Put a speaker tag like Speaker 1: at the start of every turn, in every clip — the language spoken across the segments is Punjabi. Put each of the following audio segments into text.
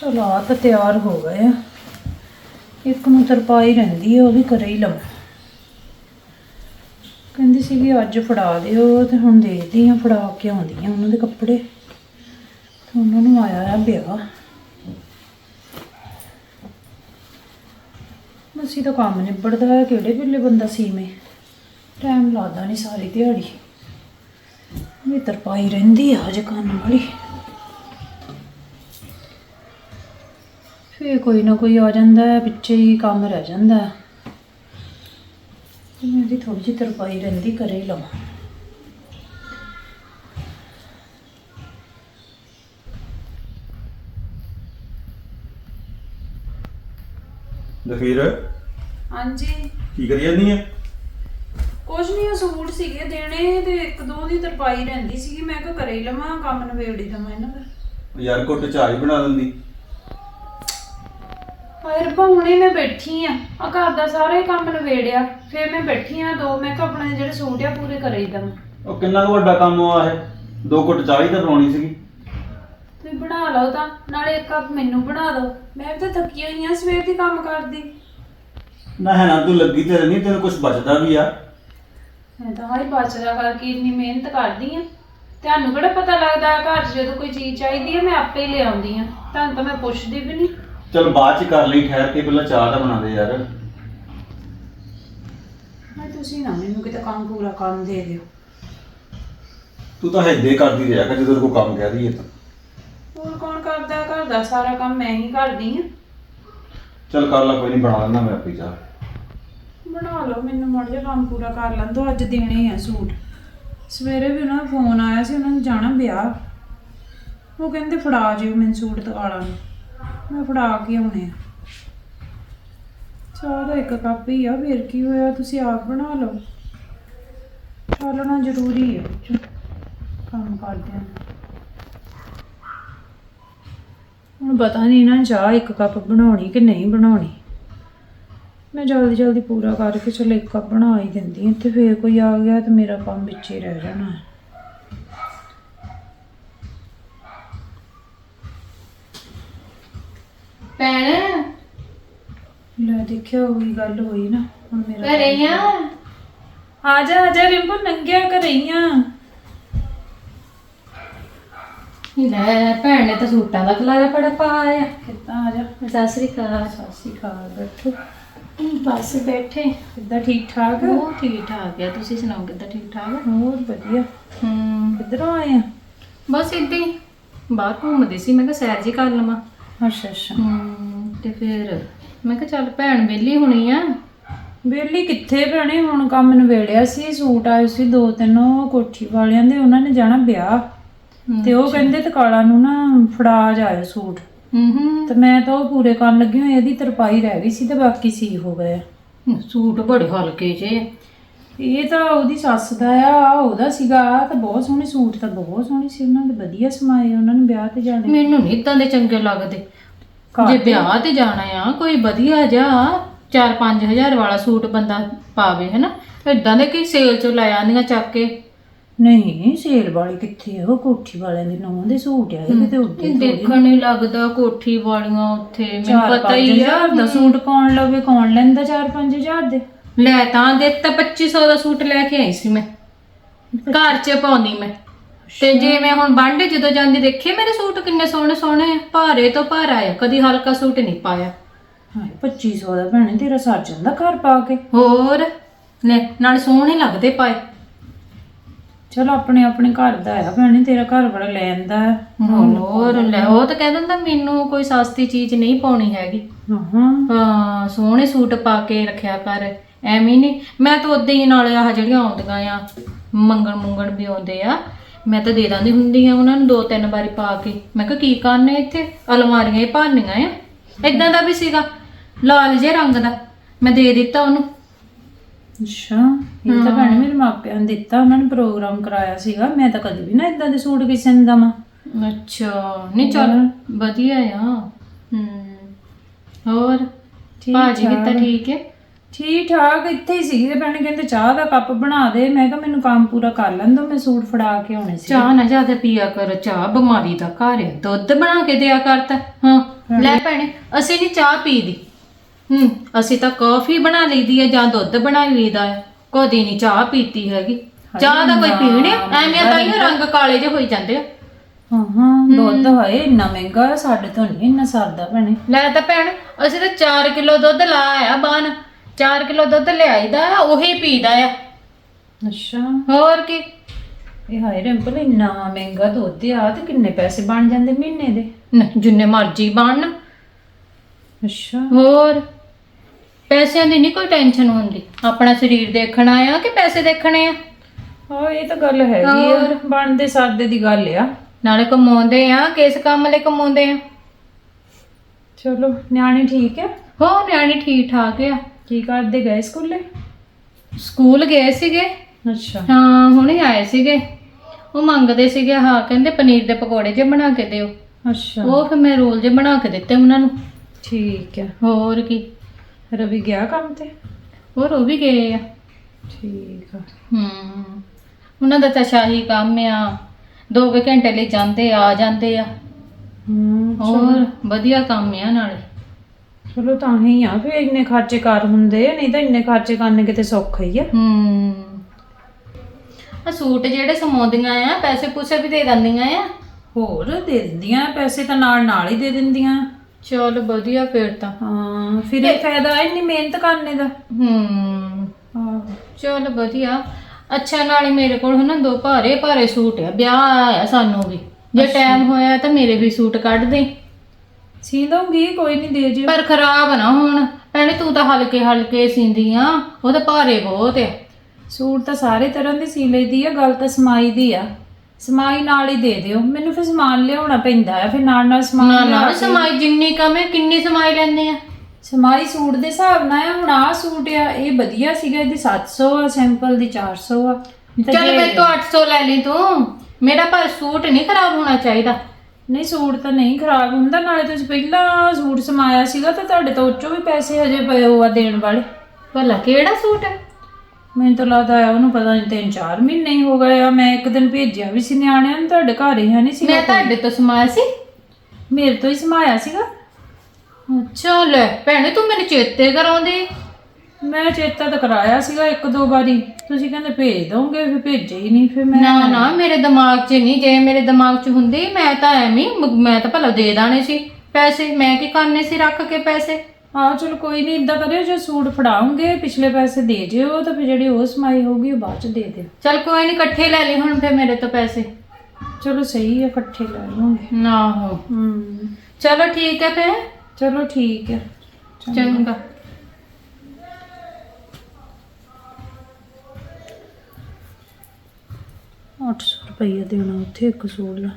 Speaker 1: ਚਲੋ ਤਾਂ ਤਿਆਰ ਹੋ ਗਏ ਆ। ਇੱਕ ਨੂੰ ਤਰਪਾਈ ਰਹਿੰਦੀ ਹੈ ਉਹ ਵੀ ਕਰੇ ਹੀ ਲਵਾਂ। ਕਹਿੰਦੀ ਸੀਗੀ, ਅੱਜ ਫੜਾ ਦਿਓ, ਤੇ ਹੁਣ ਦੇਖਦੀ ਆ ਫੜਾ ਕੇ ਆਉਂਦੀ ਆ ਉਹਨਾਂ ਦੇ ਕੱਪੜੇ। ਤੇ ਉਹਨਾਂ ਨੂੰ ਆਇਆ ਆ ਵਿਆਹ। ਮਸੀ ਤਾਂ ਕੰਮ ਨਿਬੜਦਾ ਹੈ ਕਿਹੜੇ ਵੇਲੇ ਬੰਦਾ ਸੀਵੇਂ। ਟਾਈਮ ਲੱਗਦਾ ਨਹੀਂ ਸਾਰੀ ਦਿਹਾੜੀ। ਵੀ ਤਰਪਾਈ ਰਹਿੰਦੀ ਆ ਅਜੇ ਕੰਨ ਵਾਲੀ। ਫੇਰ ਕੋਈ ਨਾ ਕੋਈ ਆ ਜਾਂਦਾ ਹੈ ਪਿੱਛੇ ਹੀ ਕੰਮ ਰਹਿ ਜਾਂਦਾ ਹੈ। ਤੇ ਮੇਰੀ ਥੋੜੀ ਜਿਹੀ ਤਰਪਾਈ ਰਹਿੰਦੀ ਕਰੇ ਲਵਾਂ।
Speaker 2: ਜਫੀਰ
Speaker 1: ਹਾਂਜੀ।
Speaker 2: ਕੀ ਕਰੀ ਜਾਂਦੀ ਹੈ
Speaker 1: ਕੁਝ ਨਹੀਂ ਉਹ ਸੂਟ ਸੀਗੇ ਦੇਣੇ ਤੇ ਇੱਕ ਦੋ ਦੀ ਤਰਪਾਈ ਰਹਿੰਦੀ ਸੀਗੀ। ਮੈਂ ਕਿਹਾ ਕਰੇ ਹੀ ਲਵਾਂ ਕੰਮ ਨਵੇੜੀ ਦਵਾਂ ਇਹਨਾਂ ਦਾ।
Speaker 2: ਯਾਰ ਕੁੱਟ ਚਾਹ ਹੀ ਬਣਾ ਦਿੰਦੀ।
Speaker 1: ਰੱਬਾ ਹੁਣੇ ਮੈਂ ਬੈਠੀ ਆ। ਆ ਘਰ ਦਾ ਸਾਰਾ ਕੰਮ ਨਵੇੜਿਆ ਫਿਰ ਮੈਂ ਬੈਠੀ ਆ ਦੋ ਮੈਂ ਕਿਹਾ ਆਪਣੇ ਜਿਹੜੇ ਸੂਟ ਆ ਪੂਰੇ ਕਰੇ ਦਵਾਂ
Speaker 2: ਉਹ ਕਿੰਨਾ ਕੁ ਵੱਡਾ ਕੰਮ ਆ ਇਹ? ਦੋ ਕੁੱਟ ਚਾਹ ਹੀ ਤਾਂ ਬਣਾਉਣੀ ਸੀਗੀ।
Speaker 1: ਤੁਸੀਂ ਬਣਾ ਲਓ ਤਾਂ ਨਾਲੇ ਇੱਕ ਕੱਪ ਮੈਨੂੰ ਬਣਾ ਦਿਓ। ਮੈਂ ਤਾਂ ਥੱਕੀ ਹੋਈ ਆ ਸਵੇਰ ਦੀ ਕੰਮ ਕਰਦੀ।
Speaker 2: ਨਾ ਹੈ ਨਾ ਤੂੰ ਲੱਗੀ ਤੇ ਨਹੀਂ ਤੈਨੂੰ ਕੁਝ ਬਚਦਾ ਵੀ ਆ।
Speaker 1: ਮੈਂ ਤਾਂ ਹਾਈ ਬਚਦਾ ਕਰਕੇ ਇੰਨੀ ਮਿਹਨਤ ਕਰਦੀ ਆ। ਤੁਹਾਨੂੰ ਕਿਹੜਾ ਪਤਾ ਲੱਗਦਾ ਘਰ 'ਚ ਜਦੋਂ ਕੋਈ ਚੀਜ਼ ਚਾਹੀਦੀ ਹੈ ਮੈਂ ਆਪੇ ਹੀ ਲਿਆਉਂਦੀ ਆ। ਤੁਹਾਨੂੰ ਤਾਂ ਮੈਂ ਪੁੱਛਦੀ ਵੀ ਨਹੀਂ
Speaker 2: ਚਲ ਬਾਅਦ ਚ ਕਰ ਲਈ ਠਹਿਰ ਕੇ ਪਹਿਲਾਂ ਚਾਹ ਤਾਂ ਬਣਾ ਦੇ ਯਾਰ।
Speaker 1: ਮੈਂ ਤੁਸੀਂ ਨਾ ਮੈਨੂੰ ਕਿਤੇ ਕੰਮ ਪੂਰਾ ਕਰਨ ਦੇ ਦਿਓ।
Speaker 2: ਤੂੰ ਤਾਂ ਹਿੱਦੇ ਕਰਦੀ ਰਿਹਾ ਕਰ ਜਦੋਂ ਕੋਈ ਕੰਮ ਕਹਿ ਦਈਏ ਤਾਂ।
Speaker 1: ਹੋਰ ਕੌਣ ਕਰਦਾ ਘਰ ਦਾ? ਸਾਰਾ ਕੰਮ ਮੈਂ ਹੀ ਕਰਦੀ ਆ
Speaker 2: ਚਲ ਕਰ ਲੈ ਕੋਈ ਨਹੀਂ ਬਣਾ ਲੈਣਾ ਮੈਂ ਆਪੇ ਚਾਹ।
Speaker 1: ਬਣਾ ਲਓ ਮੈਨੂੰ ਮੜ ਜਾ ਕੰਮ ਪੂਰਾ ਕਰ ਲੈਣ ਦੋ ਅੱਜ ਦੇਣੇ ਆ ਸੂਟ। ਸਵੇਰੇ ਵੀ ਉਹਨਾਂ ਦਾ ਫੋਨ ਆਇਆ ਸੀ ਉਹਨਾਂ ਨੂੰ ਜਾਣਾ ਵਿਆਹ। ਉਹ ਕਹਿੰਦੇ ਫੜਾ ਜਿਓ ਮੈਨੂੰ ਸੂਟ ਦਿਖਾਣਾ ਮੈਂ ਫੜਾ ਕੇ ਆਉਣੇ ਆ। ਚਾਹ ਦਾ ਇੱਕ ਕੱਪ ਹੀ ਆ, ਫਿਰ ਕੀ ਹੋਇਆ? ਤੁਸੀਂ ਆਪ ਬਣਾ ਲਓ। ਚੱਲਣਾ ਜ਼ਰੂਰੀ ਹੈ ਕੰਮ ਕਰਦੇ ਆ। ਹੁਣ ਪਤਾ ਨਹੀਂ ਨਾ ਚਾਹ ਇੱਕ ਕੱਪ ਬਣਾਉਣੀ ਕਿ ਨਹੀਂ ਬਣਾਉਣੀ। ਮੈਂ ਜਲਦੀ ਜਲਦੀ ਪੂਰਾ ਕਰਕੇ ਚਲੋ ਇੱਕ ਕੱਪ ਬਣਾ ਹੀ ਦਿੰਦੀ ਹਾਂ। ਤੇ ਫੇਰ ਕੋਈ ਆ ਗਿਆ ਤੇ ਮੇਰਾ ਕੰਮ ਵਿੱਚ ਹੀ ਰਹਿ ਜਾਣਾ।
Speaker 3: ਭੈਣ?
Speaker 1: ਲੈ ਦੇਖਿਆ ਉਹੀ ਗੱਲ ਹੋਈ ਨਾ ਹੁਣ ਮੇਰਾ
Speaker 3: ਘਰੇ ਆ?
Speaker 1: ਆ ਜਾ ਆ ਜਾ ਰਿੰਪੂ ਨੰਗਿਆ ਕਰਈਆਂ
Speaker 3: ਲੈ ਭੈਣ ਨੇ ਤਾਂ ਸੂਟਾਂ ਦਾ ਖਲਾਰਾ ਪੜਾ ਪਾਇਆ।
Speaker 1: ਕਿੱਦਾਂ ਆ ਜਾ।
Speaker 3: ਸਤਿ ਸ੍ਰੀ ਅਕਾਲ।
Speaker 1: ਸਤਿ ਸ਼੍ਰੀ ਅਕਾਲ ਬੈਠੋ।
Speaker 3: ਬਸ ਬੈਠੇ
Speaker 1: ਕਿੱਦਾਂ ਠੀਕ ਠਾਕ?
Speaker 3: ਉਹ ਠੀਕ ਠਾਕ ਆ ਤੁਸੀਂ ਸੁਣਾਓ ਕਿੱਦਾਂ ਠੀਕ ਠਾਕ
Speaker 1: ਹੋਰ ਵਧੀਆ।
Speaker 3: ਹੂੰ।
Speaker 1: ਕਿੱਧਰੋਂ ਆਏ ਆ?
Speaker 3: ਬਸ ਏਦਾਂ ਹੀ ਬਾਹਰ ਘੁੰਮਦੀ ਸੀ ਮੈਂ ਕਿਹਾ ਸੈਰ ਜੀ ਕਰ ਲਵਾਂ।
Speaker 1: ਅੱਛਾ ਅੱਛਾ।
Speaker 3: ਹੂੰ। ਤੇ ਫਿਰ ਮੈਂ ਕਿਹਾ ਚੱਲ ਭੈਣ ਵਿਹਲੀ ਹੋਣੀ ਆ।
Speaker 1: ਬੇਲੀ ਕਿੱਥੇ ਭੈਣੇ? ਹੁਣ ਕੰਮ ਨਵੇੜਿਆ ਸੀ ਸੂਟ ਆਏ ਸੀ ਦੋ ਤਿੰਨ ਉਹ ਕੋਠੀ ਵਾਲਿਆਂ ਦੇ ਉਹਨਾਂ ਨੇ ਜਾਣਾ ਵਿਆਹ। ਤੇ ਉਹ ਕਹਿੰਦੇ ਤੇ ਕਾਲਾ ਨੂੰ ਨਾ ਫੜਾ ਜਾਇਓ ਸੂਟ।
Speaker 3: ਹੂੰ ਹੂੰ
Speaker 1: ਤੇ ਮੈਂ ਤਾਂ ਉਹ ਪੂਰੇ ਕਰਨ ਲੱਗੀ ਹੋਈ ਇਹਦੀ ਤਰਪਾਈ ਰਹਿ ਗਈ ਸੀ ਤੇ ਬਾਕੀ ਸੀ ਹੋ ਗਏ।
Speaker 3: ਸੂਟ ਬੜੇ ਹਲਕੇ ਜੇ।
Speaker 1: ਇਹ ਤਾਂ ਉਹਦੀ ਸੱਸ ਦਾ ਆ ਆਹ ਉਹਦਾ ਸੀਗਾ ਆਹ ਤਾਂ ਬਹੁਤ ਸੋਹਣੇ ਸੂਟ ਤਾਂ ਬਹੁਤ ਸੋਹਣੇ ਸੀ ਉਹਨਾਂ ਦੇ ਵਧੀਆ ਸਮਾਏ ਉਹਨਾਂ ਨੇ ਵਿਆਹ ਤੇ ਜਾਣੇ।
Speaker 3: ਮੈਨੂੰ ਨਹੀਂ ਇਦਾਂ ਦੇ ਚੰਗੇ ਲੱਗਦੇ।
Speaker 1: ਘਰ
Speaker 3: ਜੇ ਵਿਆਹ ਤੇ ਜਾਣਾ ਆ ਕੋਈ ਵਧੀਆ ਜਾ 4-5000 ਵਾਲਾ ਸੂਟ ਬੰਦਾ ਪਾਵੇ ਹੈਨਾ? ਇਦਾਂ ਦੇ ਕਿ ਸੇਲ ਚੋਂ ਲੈ ਆਂਦੀਆਂ ਚੱਕ ਕੇ।
Speaker 1: ਨਹੀਂ ਸੇਲ ਵਾਲੀ ਕਿੱਥੇ? ਉਹ ਕੋਠੀ ਵਾਲਿਆਂ ਦੇ ਨੌਂ ਦੇ ਸੂਟ ਆ ਇਹ ਕਿਤੇ ਉੱਤੇ
Speaker 3: ਦੇਖਣ ਨਹੀਂ ਲੱਗਦਾ ਕੋਠੀ ਵਾਲੀਆਂ ਉੱਥੇ ਮੈਨੂੰ ਪਤਾ ਹੀ ਆ।
Speaker 1: ਦਾ ਸੂਟ ਕੌਣ ਲਵੇ ਕੌਣ ਲੈਂਦਾ 4-5000 ਦੇ?
Speaker 3: ਲੈ ਤਾਂ ਦੇ ਤਾਂ 2500 ਦਾ ਸੂਟ ਲੈ ਕੇ ਆਈ ਸੀ ਮੈਂ। ਘਰ 'ਚ ਪਾਉਣੀ ਮੈਂ। ਤੇ ਜੇ ਮੈਂ ਹੁਣ ਬਾਂਡੇ ਜਦੋਂ ਜਾਂਦੀ ਦੇਖੇ ਮੇਰੇ ਸੂਟ ਕਿੰਨੇ ਸੋਹਣੇ ਸੋਹਣੇ ਆ ਭਾਰੇ ਤੋਂ ਭਾਰਾ ਆ ਕਦੀ ਹਲਕਾ ਸੂਟ ਨਹੀਂ ਪਾਇਆ।
Speaker 1: ਹਾਂ 2500 ਦਾ ਭੈਣੇ ਤੇਰਾ ਸਰ ਜਾਂਦਾ ਘਰ ਪਾ ਕੇ।
Speaker 3: ਹੋਰ ਲੈ ਨਾਲ ਸੋਹਣੇ ਲੱਗਦੇ ਪਾਏ।
Speaker 1: ਚਲੋ ਆਪਣੇ ਆਪਣੇ ਘਰ ਦਾ ਆ ਭੈਣੇ ਤੇਰਾ ਘਰ ਬੜਾ ਲੈਂਦਾ
Speaker 3: ਹੋਰ ਲੈ ਉਹ ਤਾਂ ਕਹਿ ਦਿੰਦਾ ਮੈਨੂੰ ਕੋਈ ਸਸਤੀ ਚੀਜ਼ ਨਹੀਂ ਪਾਉਣੀ ਹੈਗੀ।
Speaker 1: ਹਾਂ।
Speaker 3: ਹਾਂ ਸੋਹਣੇ ਸੂਟ ਪਾ ਕੇ ਰੱਖਿਆ ਕਰ ਐਵੇਂ ਨਹੀਂ। ਮੈਂ ਤਾਂ ਉਦਾਂ ਹੀ ਨਾਲੇ ਆਹ ਜਿਹੜੀਆਂ ਆਉਂਦੀਆਂ ਆ ਮੰਗਣ ਮੁੰਗਣ ਵੀ ਆਉਂਦੇ ਆ ਮੈਂ ਤਾਂ ਦੇ ਦਿੰਦੀ ਹੁੰਦੀ ਆ ਉਹਨਾਂ ਨੂੰ ਦੋ ਤਿੰਨ ਵਾਰੀ ਪਾ ਕੇ। ਮੈਂ ਕਿਹਾ ਕੀ ਕਰਨੇ ਇੱਥੇ? ਅਲਮਾਰੀਆਂ ਹੀ ਭਰਨੀਆਂ ਆ। ਇਦਾਂ ਦਾ ਵੀ ਸੀਗਾ ਲਾਲ ਜੇ ਰੰਗ ਦਾ। ਮੈਂ ਦੇ ਦਿੱਤਾ ਉਹਨੂੰ।
Speaker 1: ਅੱਛਾ ਇਹ ਤਾਂ ਭੈਣੇ ਮੇਰੇ ਮਾਪਿਆਂ ਨੇ ਦਿੱਤਾ ਉਹਨਾਂ ਨੇ ਪ੍ਰੋਗਰਾਮ ਕਰਾਇਆ ਸੀਗਾ। ਮੈਂ ਤਾਂ ਕਦੇ ਵੀ ਨਾ ਇਦਾਂ ਦੇ ਸੂਟ ਕਿਸੇ ਨੂੰ ਦਵਾਂ।
Speaker 3: ਅੱਛਾ ਨਹੀਂ ਚੱਲ ਵਧੀਆ ਆ। ਹੂੰ ਹੋਰ?
Speaker 1: ਠੀਕ
Speaker 3: ਭਾਜੀ। ਕਿੱਦਾਂ ਠੀਕ ਹੈ?
Speaker 1: ਠੀਕ ਠਾਕ ਇੱਥੇ ਹੀ ਸੀ ਤੇ ਭੈਣੇ ਕਹਿੰਦੇ ਚਾਹ ਦਾ ਕੱਪ ਬਣਾ ਦੇ। ਮੈਂ ਕਿਹਾ ਮੈਨੂੰ ਕੰਮ ਪੂਰਾ ਕਰ ਲੈਣ ਦੋ ਮੈਂ ਸੂਟ ਫੜਾ ਕੇ ਆਉਣੇ ਸੀ।
Speaker 3: ਚਾਹ ਨਾ ਜ਼ਿਆਦਾ ਪੀਆ ਕਰ ਚਾਹ ਬਿਮਾਰੀ ਦਾ ਘਰ ਹੈ ਦੁੱਧ ਬਣਾ ਕੇ ਦਿਆ ਕਰਤਾ ਹਾਂ। ਲੈ ਭੈਣੇ ਅਸੀਂ ਨਹੀਂ ਚਾਹ ਪੀਦੀ। ਹੂੰ ਅਸੀਂ ਤਾਂ ਕਾਫੀ ਬਣਾ ਲਈਦੀ ਹੈ ਜਾਂ ਦੁੱਧ ਬਣਾ ਲਈਦਾ ਹੈ ਕਦੀ ਨਹੀਂ ਚਾਹ ਪੀਤੀ ਹੈਗੀ। ਚਾਹ ਦਾ ਕੋਈ ਪੀਣੇ ਐਵੇਂ ਤਾਂ ਹੀ ਰੰਗ ਕਾਲੇ ਜਿਹੇ ਹੋਈ ਜਾਂਦੇ ਆ।
Speaker 1: ਹਾਂ ਹਾਂ। ਦੁੱਧ ਹੋਏ ਇੰਨਾ ਮਹਿੰਗਾ ਸਾਡੇ ਤੋਂ ਨਹੀਂ ਇੰਨਾ ਸਰਦਾ ਭੈਣੇ।
Speaker 3: ਲੈ ਤਾਂ ਭੈਣ ਅਸੀਂ ਤਾਂ 4 ਕਿਲੋ ਦੁੱਧ ਲਾਇਆ ਬਾਨ 4 ਕਿਲੋ ਦੁੱਧ ਲਿਆਈਦਾ ਆ ਉਹੀ ਪੀਦਾ ਆ।
Speaker 1: ਅੱਛਾ।
Speaker 3: ਹੋਰ ਕੀ?
Speaker 1: ਇਹ ਹਾਏ ਰਿੰਪਲ ਇੰਨਾ ਮਹਿੰਗਾ ਦੁੱਧ ਆ ਤੇ ਕਿੰਨੇ ਪੈਸੇ ਬਣ ਜਾਂਦੇ ਮਹੀਨੇ ਦੇ?
Speaker 3: ਨਹੀਂ, ਜਿੰਨੇ ਮਰਜ਼ੀ ਬਣਨ
Speaker 1: ਅੱਛਾ।
Speaker 3: ਹੋਰ? ਪੈਸਿਆਂ ਦੀ ਨਹੀਂ ਕੋਈ ਟੈਨਸ਼ਨ ਹੁੰਦੀ। ਆਪਣਾ ਸਰੀਰ ਦੇਖਣਾ ਆ ਕਿ ਪੈਸੇ ਦੇਖਣੇ ਆ?
Speaker 1: ਹਾਂ ਇਹ ਤਾਂ ਗੱਲ ਹੈਗੀ ਆ। ਬਣਦੇ ਸਰਦੇ ਦੀ ਗੱਲ ਆ।
Speaker 3: ਨਾਲੇ ਕਮਾਉਂਦੇ ਆ ਕਿਸ ਕੰਮ ਲਈ ਕਮਾਉਂਦੇ ਆ?
Speaker 1: ਚਲੋ ਨਿਆਣੇ ਠੀਕ ਆ?
Speaker 3: ਹੋ ਨਿਆਣੇ ਠੀਕ ਠਾਕ ਆ।
Speaker 1: ਕੀ ਕਰਦੇ ਗਏ ਸਕੂਲੇ?
Speaker 3: ਸਕੂਲ ਗਏ ਸੀਗੇ।
Speaker 1: ਅੱਛਾ।
Speaker 3: ਹਾਂ ਹੁਣੇ ਆਏ ਸੀਗੇ। ਉਹ ਮੰਗਦੇ ਸੀਗੇ ਹਾਂ ਕਹਿੰਦੇ ਪਨੀਰ ਦੇ ਪਕੌੜੇ ਜੇ ਬਣਾ ਕੇ ਦਿਓ।
Speaker 1: ਅੱਛਾ।
Speaker 3: ਉਹ ਫਿਰ ਮੈਂ ਰੋਲ ਜੇ ਬਣਾ ਕੇ ਦਿੱਤੇ ਉਹਨਾਂ ਨੂੰ।
Speaker 1: ਠੀਕ ਆ
Speaker 3: ਹੋਰ ਕੀ।
Speaker 1: ਰਵੀ ਗਿਆ ਕੰਮ ਤੇ?
Speaker 3: ਹੋਰ ਉਹ ਵੀ ਗਏ ਆ।
Speaker 1: ਠੀਕ ਆ।
Speaker 3: ਹੂੰ। ਉਹਨਾਂ ਦਾ ਤਾਂ ਸ਼ਾਹੀ ਕੰਮ ਆ। ਦੋ ਕੁ ਘੰਟੇ ਲਈ ਜਾਂਦੇ ਆ ਜਾਂਦੇ ਆ।
Speaker 1: ਹੂੰ
Speaker 3: ਹੋਰ ਵਧੀਆ ਕੰਮ ਆ ਨਾਲੇ।
Speaker 1: ਚਲੋ ਤਾਂ ਹੀ ਆ ਫਿਰ ਇੰਨੇ ਖਰਚੇ ਕਰ ਹੁੰਦੇ ਆ, ਨਹੀਂ ਤਾਂ ਇੰਨੇ ਖਰਚੇ ਕਰਨੇ ਕਿਤੇ ਸੌਖਾ ਹੀ ਆ।
Speaker 3: ਹੂੰ। ਆ ਸੂਟ ਜਿਹੜੇ ਸਮਾਉਂਦੀਆਂ ਆ ਪੈਸੇ ਪੂਸੇ ਵੀ ਦੇ ਦਿੰਦੀਆਂ ਆ?
Speaker 1: ਹੋਰ ਦੇ ਦਿੰਦੀਆਂ ਪੈਸੇ ਤਾਂ ਨਾਲ ਨਾਲ ਹੀ ਦੇ ਦਿੰਦੀਆਂ।
Speaker 3: ਚਲ ਵਧੀਆ ਫਿਰ ਤਾਂ।
Speaker 1: ਹਾਂ ਫਿਰ ਇਹ ਫਾਇਦਾ ਹੈ ਇੰਨੀ ਮਿਹਨਤ ਕਰਨੇ ਦਾ?
Speaker 3: ਹੂੰ।
Speaker 1: ਆਹੋ।
Speaker 3: ਚਲ ਵਧੀਆ। ਅੱਛਾ ਨਾਲੇ ਮੇਰੇ ਕੋਲ ਹਨ ਦੋ ਭਾਰੇ ਭਾਰੇ ਸੂਟ ਆ ਵਿਆਹ ਆਇਆ ਸਾਨੂੰ ਵੀ। ਜੇ ਟਾਈਮ ਹੋਇਆ ਤਾਂ ਮੇਰੇ ਵੀ ਸੂਟ ਕੱਢ ਦੇ।
Speaker 1: ਸੀ ਦਊਂਗੀ ਕੋਈ ਨਹੀਂ ਦੇ ਜਿਓ।
Speaker 3: ਪਰ ਖਰਾਬ ਨਾ ਹੋਣ। ਭੈਣੇ ਤੂੰ ਤਾਂ ਹਲਕੇ ਹਲਕੇ ਸੀਂਦੀ ਆ। ਉਹ ਤਾਂ ਭਾਰੇ ਬਹੁਤ ਆ।
Speaker 1: ਸੂਟ ਤਾਂ ਸਾਰੇ ਤਰ੍ਹਾਂ ਦੇ ਸੀ ਲਈਦੀ ਆ ਗੱਲ ਤਾਂ ਸਮਾਈ ਦੀ ਆ। ਸਮਾਈ ਨਾਲ ਹੀ ਦੇ ਦਿਓ। ਮੈਨੂੰ ਫਿਰ ਸਮਾਨ ਲਿਆਉਣਾ ਪੈਂਦਾ ਆ ਫਿਰ ਨਾਲ ਨਾਲ ਸਮਾਨ
Speaker 3: ਨਾ
Speaker 1: ਲਿਆ
Speaker 3: ਨਾ
Speaker 1: ਕੇ-
Speaker 3: ਸਮਾਈ ਜਿੰਨੀ ਕਮੇ ਕਿੰਨੀ ਸਮਾਈ ਲੈਂਦੇ ਆ?
Speaker 1: ਸਮਾਈ ਸੂਟ ਦੇ ਹਿਸਾਬ ਨਾਲ ਆ ਹੁਣ ਆਹ ਸੂਟ ਆ ਇਹ ਵਧੀਆ ਸੀਗਾ ਇਹਦੀ 700 ਆ ਸਿੰਪਲ ਦੀ 400 ਆ। ਤੇ
Speaker 3: ਚੱਲ
Speaker 1: ਜੇ-
Speaker 3: ਮੈਂ ਤੋਂ 800 ਲੈ ਲਈ ਤੂੰ। ਮੇਰਾ ਪਰ ਸੂਟ ਨਹੀਂ ਖਰਾਬ ਹੋਣਾ ਚਾਹੀਦਾ।
Speaker 1: ਨਹੀਂ ਸੂਟ ਤਾਂ ਨਹੀਂ ਖਰਾਬ ਹੁੰਦਾ ਨਾਲੇ ਤੁਸੀਂ ਪਹਿਲਾਂ ਸੂਟ ਸਮਾਇਆ ਸੀਗਾ ਤਾਂ ਤੁਹਾਡੇ ਤੋਂ ਉੱਚੋਂ ਵੀ ਪੈਸੇ ਹਜੇ ਪਏ ਹੋ ਆ ਦੇਣ ਵਾਲੇ।
Speaker 3: ਭਲਾ ਕਿਹੜਾ ਸੂਟ? ਹੈ
Speaker 1: ਮੈਨੂੰ ਤਾਂ ਲੱਗਦਾ ਆ ਉਹਨੂੰ ਪਤਾ ਨਹੀਂ ਤਿੰਨ ਚਾਰ ਮਹੀਨੇ ਹੀ ਹੋ ਗਏ ਆ। ਮੈਂ ਇੱਕ ਦਿਨ ਭੇਜਿਆ ਵੀ ਸੀ ਨਿਆਣਿਆਂ ਨੂੰ ਤੁਹਾਡੇ ਘਰ ਹੀ ਹੈ ਨਹੀਂ ਸੀ
Speaker 3: ਮੈਂ ਤੁਹਾਡੇ ਤੋਂ ਸਮਾਇਆ ਸੀ?
Speaker 1: ਮੇਰੇ ਤੋਂ ਹੀ ਸਮਾਇਆ ਸੀਗਾ।
Speaker 3: ਅੱਛਾ ਲੈ ਭੈਣੇ ਤੂੰ ਮੈਨੂੰ ਚੇਤੇ ਕਰਾਉਂਦੀ।
Speaker 1: ਮੈਂ ਚੇਤਾ ਤਾਂ ਕਰਾਇਆ ਸੀਗਾ ਇੱਕ ਦੋ ਵਾਰੀ। ਤੁਸੀਂ ਕਹਿੰਦੇ ਭੇਜ ਦੋਗੇ ਫਿਰ ਭੇਜੇ ਹੀ ਨਹੀਂ ਫਿਰ ਮੈਂ
Speaker 3: ਨਾ ਨਾ ਮੇਰੇ ਦਿਮਾਗ 'ਚ ਨਹੀਂ ਜੇ ਮੇਰੇ ਦਿਮਾਗ 'ਚ ਹੁੰਦੀ ਮੈਂ ਤਾਂ ਐਵੇਂ ਹੀ ਮ- ਮੈਂ ਤਾਂ ਭਲਾ ਦੇ ਦਾਣੇ ਸੀ। ਪੈਸੇ ਮੈਂ ਕੀ ਕਰਨੇ ਸੀ ਰੱਖ ਕੇ ਪੈਸੇ?
Speaker 1: ਹਾਂ ਚਲੋ ਕੋਈ ਨਹੀਂ ਇਦਾਂ ਕਰਿਓ ਜੇ ਸੂਟ ਫੜਾਉਂਗੇ ਪਿਛਲੇ ਪੈਸੇ ਦੇ ਜਿਓ ਤਾਂ ਫਿਰ ਜਿਹੜੀ ਉਹ ਸਮਾਈ ਹੋਊਗੀ ਉਹ ਬਾਅਦ ਚ ਦੇ ਦਿਓ।
Speaker 3: ਚੱਲ ਕੋਈ ਨਹੀਂ ਇਕੱਠੇ ਲੈ ਲਈ ਹੁਣ ਫੇ ਮੇਰੇ ਤੋਂ ਪੈਸੇ।
Speaker 1: ਚਲੋ ਸਹੀ ਹੈ ਇਕੱਠੇ ਲੈ ਲਵਾਂਗੇ।
Speaker 3: ਨਾ ਹੋ।
Speaker 1: ਹੂੰ।
Speaker 3: ਚਲੋ ਠੀਕ ਹੈ ਫੇ
Speaker 1: ਚਲੋ ਠੀਕ ਹੈ।
Speaker 3: ਚੰਗਾ।
Speaker 1: 800 ਰੁਪਈਆ ਦੇਣਾ ਉੱਥੇ ਇੱਕ ਸੂਟ ਦਾ।